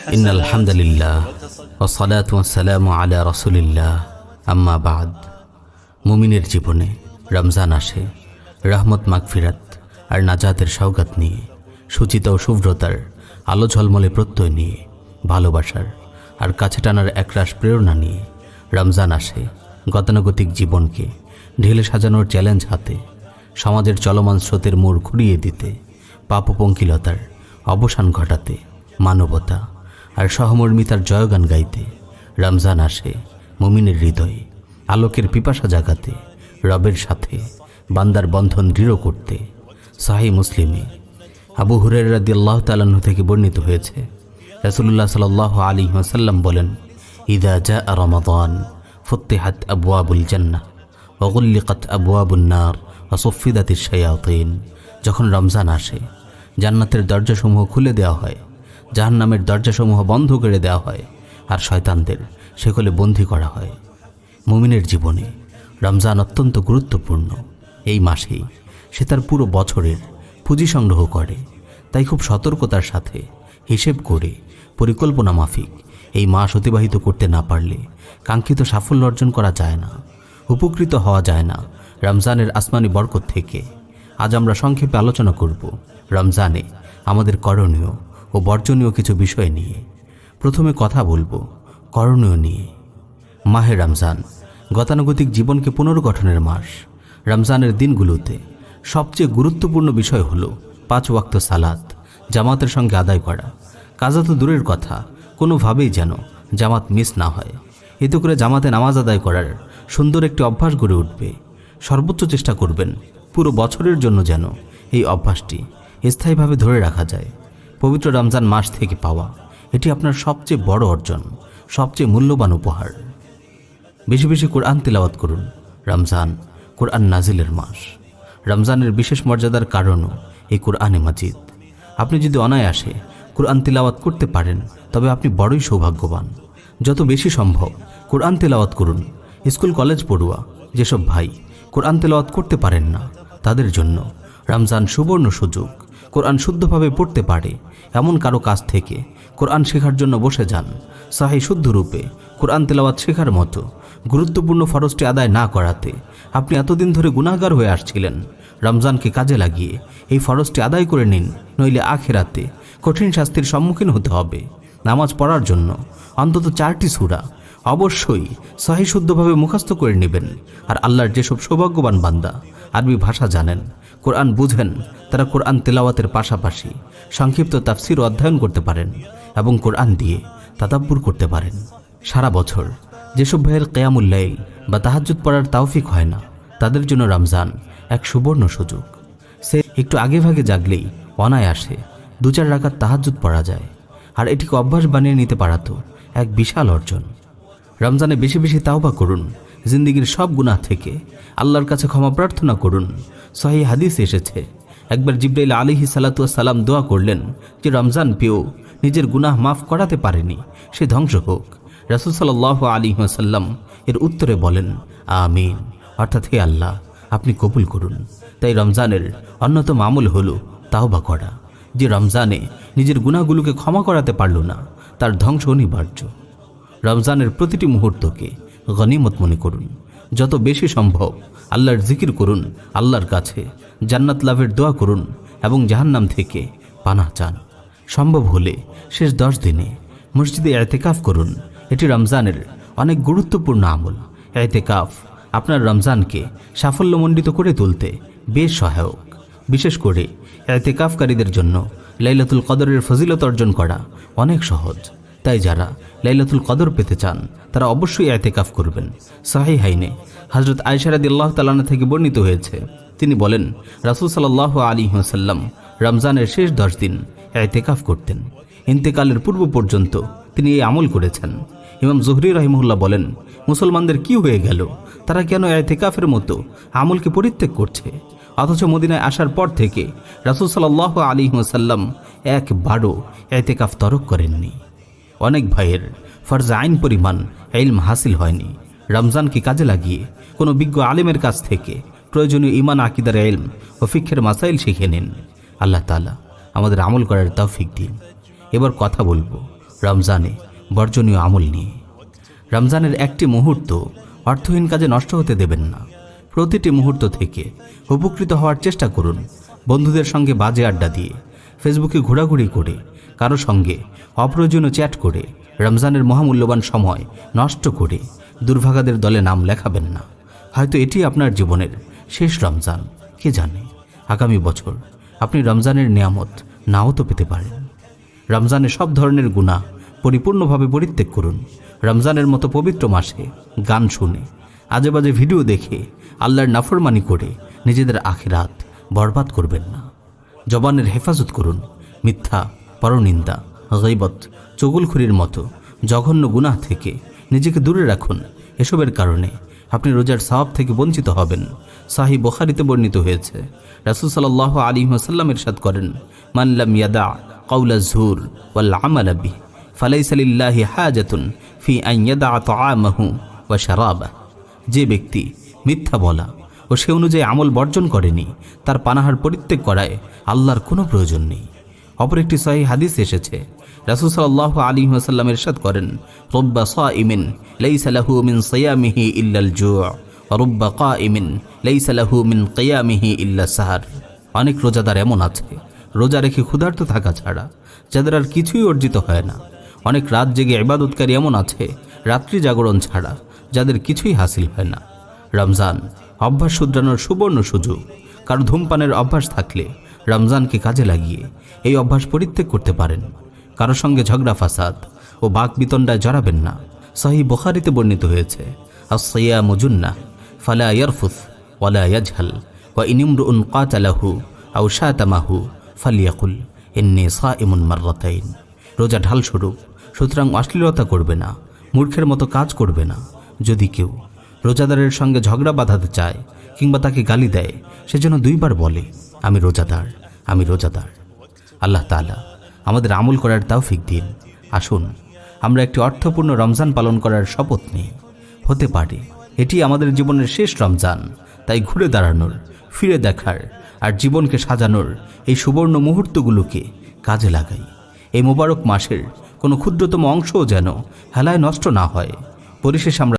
إن الحمد لله والصلاة والسلام على رسول الله أما بعد মুমিনের জীবনে রমজান আসে রহমত মাগফিরাত আর নাজাতের সৌগাত নিয়ে সুচিত ও শুভ্রতার আলো ঝলমলে প্রত্যয় নিয়ে ভালোবাসার আর কাছে টানার একরাশ প্রেরণা নিয়ে রমজান আসে গতানুগতিক জীবনকে ঢেলে সাজানোর চ্যালেঞ্জ হাতে সমাজের চলমান স্রোতের মোড় ঘুরিয়ে দিতে পাপপঙ্কিলতার অবসান ঘটাতে মানবতা আর সহমর্মিতার জয়গান গাইতে, রমজান আসে মুমিনের হৃদয়ে, আলোকের পিপাসা জাগাতে, রবের সাথে বান্দার বন্ধন দৃঢ় করতে, সাহি মুসলিমে। আবু হুরের রাদি আল্লাহ তালাহ থেকে বর্ণিত হয়েছে রসুল্লাহ সাল আলী ওসাল্লাম বলেন, ইদা জা রমাদান, ফুত্তেহাত আবুয়াবুল জান্নাহ ওগুল্লিকাত আবুয়াবুন্নার অসফিদাতির শায়াতিন। যখন রমজান আসে, জান্নাতের দরজাসমূহ খুলে দেওয়া হয় জাহান্নামের দরজাসমূহ বন্ধ করে দেওয়া হয় আর শয়তানদের সেগুলো বন্দী করা হয়। মুমিনের জীবনে রমজান অত্যন্ত গুরুত্বপূর্ণ। এই মাসেই সে তার পুরো বছরের পুঁজি সংগ্রহ করে। তাই খুব সতর্কতার সাথে হিসেব করে পরিকল্পনা মাফিক এই মাস অতিবাহিত করতে না পারলে কাঙ্ক্ষিত সাফল্য অর্জন করা যায় না। উপকৃত হওয়া যায় না রমজানের আসমানি বরকত থেকে। আজ আমরা সংক্ষেপে আলোচনা করব। রমজানে আমাদের করণীয় ও বর্জনীয় কিছু বিষয় নিয়ে। প্রথমে কথা বলব, করণীয় নিয়ে। মাহে রমজান, গতানুগতিক জীবনকে পুনর্গঠনের মাস। রমজানের দিনগুলোতে সবচেয়ে গুরুত্বপূর্ণ বিষয় হলো পাঁচ ওয়াক্ত সালাত, জামাতের সঙ্গে আদায় করা। কাজা তো দূরের কথা, কোনোভাবেই যেন জামাত মিস না হয়। এতে করে জামাতে নামাজ আদায় করার সুন্দর একটি অভ্যাস গড়ে উঠবে। সর্বোচ্চ চেষ্টা করবেন পুরো বছরের জন্য যেন এই অভ্যাসটি স্থায়ীভাবে ধরে রাখা যায়। পবিত্র রমজান মাস থেকে পাওয়া। এটি আপনার সবচেয়ে বড় অর্জন, সবচেয়ে মূল্যবান উপহার। বেশি বেশি কোরআন তিলাওয়াত করুন, রমজান কোরআন নাজিলের মাস। রমজানের বিশেষ মর্যাদার কারণও এই কোরআনে মাজিদ। আপনি যদি অনায়াসে কোরআন তিলাওয়াত করতে পারেন, তবে আপনি বড়ই সৌভাগ্যবান। যত বেশি সম্ভব কোরআন তেলাওয়াত করুন। স্কুল, কলেজ, পড়ুয়া, যেসব ভাই কোরআন তেলাওয়াত করতে পারেন না, তাদের জন্য রমজান সুবর্ণ সুযোগ। কোরআন শুদ্ধভাবে পড়তে পারে, এমন কারও কাছ থেকে। কোরআন শেখার জন্য বসে যান। সাহি শুদ্ধ রূপে, কোরআন তেলাওয়াত শেখার মতো, গুরুত্বপূর্ণ ফরজটি আদায় না করাতে। আপনি এতদিন ধরে গুণাগার হয়ে আসছিলেন। রমজানকে কাজে লাগিয়ে এই ফরজটি আদায় করে নিন, নইলে আখেরাতে কঠিন শাস্তির সম্মুখীন হতে হবে। নামাজ পড়ার জন্য অন্তত চারটি সুরা অবশ্যই সহি শুদ্ধভাবে মুখস্থ করে নেবেন। আর আল্লাহর যেসব সৌভাগ্যবান বান্দা, আরবি ভাষা জানেন, কোরআন বুঝেন, তারা কোরআন তেলাওয়াতের পাশাপাশি সংক্ষিপ্ত তাফসির অধ্যয়ন করতে পারেন এবং কোরআন দিয়ে তাদাব্বুর করতে পারেন। সারা বছর যেসব ভাইয়ের কেয়ামুল্লাইল বা তাহাজ্জুদ পড়ার তাওফিক হয় না, তাদের জন্য রমজান এক সুবর্ণ সুযোগ। সে একটু আগে ভাগে জাগলেই অনায়াসে দু চার রাখার তাহাজ্জুদ পড়া যায়, আর এটিকে অভ্যাস বানিয়ে নিতে পারাতো এক বিশাল অর্জন। রমজানে বেশি বেশি তাওবা করুন, জিন্দিগির সব গুনাহ থেকে আল্লাহর কাছে ক্ষমা প্রার্থনা করুন। সহি হাদিস এসেছে, একবার জিব্রাইল আলিহি সালাতু সালাম দোয়া করলেন যে, রমজান পেয়েও নিজের গুনাহ মাফ করাতে পারেনি, সে ধ্বংস হোক। রাসুল সাল্লাহ আলী সাল্লাম এর উত্তরে বলেন, আমিন। অর্থাৎ হে আল্লাহ, আপনি কবুল করুন। তাই রমজানের অন্যতম আমল হলো তাওবা করা, যে রমজানে নিজের গুণাগুলোকে ক্ষমা করাতে পারল না, তার ধ্বংস অনিবার্য। রমজানের প্রতিটি মুহূর্তকে গনিমত মনে করুন। যত বেশি সম্ভব আল্লাহর জিকির করুন, আল্লাহর কাছে জান্নাত লাভের দোয়া করুন এবং জাহান্নাম থেকে পানা চান। সম্ভব হলে শেষ দশ দিনে মসজিদে এতেকাফ করুন। এটি রমজানের অনেক গুরুত্বপূর্ণ আমল। এতেকাফ আপনার রমজানকে সাফল্যমণ্ডিত করে তুলতে বেশ সহায়ক। বিশেষ করে এতেকাফকারীদের জন্য লাইলাতুল কদরের ফজিলত অর্জন করা অনেক সহজ। তাই যারা লাইলাতুল কদর পেতে চান, তারা অবশ্যই এতেকাফ করবেন। সাহি হাইনে হজরত আয়সারাদি আল্লাহ তালানা থেকে বর্ণিত হয়েছে। তিনি বলেন, রাসুল সাল্লাহ আলী হাসাল্লাম রমজানের শেষ দশ দিন এতেকাফ করতেন। ইন্তেকালের পূর্ব পর্যন্ত তিনি এই আমল করেছেন। ইমাম জহরি রহিমুল্লাহ বলেন, মুসলমানদের কি হয়ে গেল? তারা কেন এতেকাফের মতো আমলকে পরিত্যাগ করছে? অথচ মদিনায় আসার পর থেকে রাসুল সাল্লাহ আলী সাল্লাম একবারও এতেকাফ তরক করেননি। অনেক ভাইয়ের ফরজ আইন পরিমাণ এলম হাসিল হয়নি। রমজানকে কাজে লাগিয়ে? কোনো বিজ্ঞ আলেমের কাছ থেকে প্রয়োজনীয় ইমান আকিদার এলম ও ফিক্ষের মাসাইল শিখে নিন। আল্লাহ তালা আমাদের আমল করার তৌফিক দিন। এবার কথা বলব রমজানে বর্জনীয় আমল নিয়ে। রমজানের একটি মুহূর্ত অর্থহীন কাজে নষ্ট হতে দেবেন না। প্রতিটি মুহূর্ত থেকে উপকৃত হওয়ার চেষ্টা করুন। বন্ধুদের সঙ্গে বাজে আড্ডা দিয়ে, ফেসবুকে ঘোরাঘুরি করে কারও সঙ্গে অপ্রয়োজনীয় চ্যাট করে, রমজানের মহামূল্যবান সময় নষ্ট করে দুর্ভাগাদের দলে নাম লেখাবেন না। হয়তো এটি আপনার জীবনের শেষ রমজান, কে জানে? আগামী বছর আপনি রমজানের নিয়ামত নাও তো পেতে পারেন। রমজানে সব ধরনের গুণা পরিপূর্ণভাবে পরিত্যাগ করুন। রমজানের মতো পবিত্র মাসে গান শুনে আজে বাজে ভিডিও দেখে, আল্লাহর নাফরমানি করে নিজেদের আখিরাত বরবাদ করবেন না। জবানের হেফাজত করুন মিথ্যা পরনিন্দা গৈবত চগুলখুরির মতো জঘন্য গুনাহ থেকে নিজেকে দূরে রাখুন। এসবের কারণে আপনি রোজার সাহাব থেকে বঞ্চিত হবেন। সাহি বখারিতে বর্ণিত হয়েছে, রাসুল সাল্লাহ আলী ওসাল্লাম ইরশাদ করেন মাল্লাম ইয়াদা কৌলা ঝুর ওয়াল আমাল বিহ ফালাইসালিল্লাহি হাজাতুন ফি আন ইয়াদা তাআমাহু ওয়া শারাবাহ। যে ব্যক্তি মিথ্যা বলা ও সে অনুযায়ী আমল বর্জন করেনি, তার পানাহার পরিত্যাগ করায় আল্লাহর কোনো প্রয়োজন নেই। অপর একটি সহি হাদিস এসেছে। রাসুল সাল্লাহ আলী ওয়াসাল্লাম ইরশাদ করেন, রব্বা সাইমিন লাইসা লাহু মিন সিয়ামিহি ইল্লাল জু' রব্বা কাইমিন লাইসা লাহু মিন কিয়ামিহি ইল্লা সাহার অনেক রোজাদার এমন আছে। রোজা রেখে ক্ষুধার্ত থাকা ছাড়া যাদের আর কিছুই অর্জিত হয় না। অনেক রাত জেগে ইবাদতকারী এমন আছে, রাত্রি জাগরণ ছাড়া যাদের কিছুই হাসিল হয় না। রমজান, অভ্যাস শুধরানোর সুবর্ণ সুযোগ। কারও ধূমপানের অভ্যাস থাকলে রমজানকে কাজে লাগিয়ে এই অভ্যাস পরিত্যাগ করতে পারেন। কারও সঙ্গে ঝগড়া, ফাসাদ ও বাক বিতণ্ডায় জড়াবেন না। সহি বোখারিতে বর্ণিত হয়েছে আসইয়া মুজুন্না ফালা ইয়ারফুস ওয়ালা ইয়াজহাল, ওয়া ইনিমরুন কাতালাহু আও শাতামাহু ফালিয়াকুল ইন্নি সাইমুন মাররাতাইন। রোজা ঢাল স্বরূপ, সুতরাং অশ্লীলতা করবে না, মূর্খের মতো কাজ করবে না। যদি কেউ রোজাদারের সঙ্গে ঝগড়া বাঁধাতে চায় কিংবা তাকে গালি দেয়, সেজন্য দুইবার বলে, আমি রোজাদার আমি রোজাদার। আল্লাহ তাআলা আমাদের আমল করার তৌফিক দিন। আসুন, আমরা একটি অর্থপূর্ণ রমজান পালন করার শপথ নিই। হতে পারে, এটি আমাদের জীবনের শেষ রমজান, তাই ঘুরে দাঁড়ানোর, ফিরে দেখার, আর জীবনকে সাজানোর এই সুবর্ণ মুহূর্তগুলোকে কাজে লাগাই। এই মোবারক মাসের কোনো ক্ষুদ্রতম অংশও যেন হেলায় নষ্ট না হয়। পরিশেষে আমরা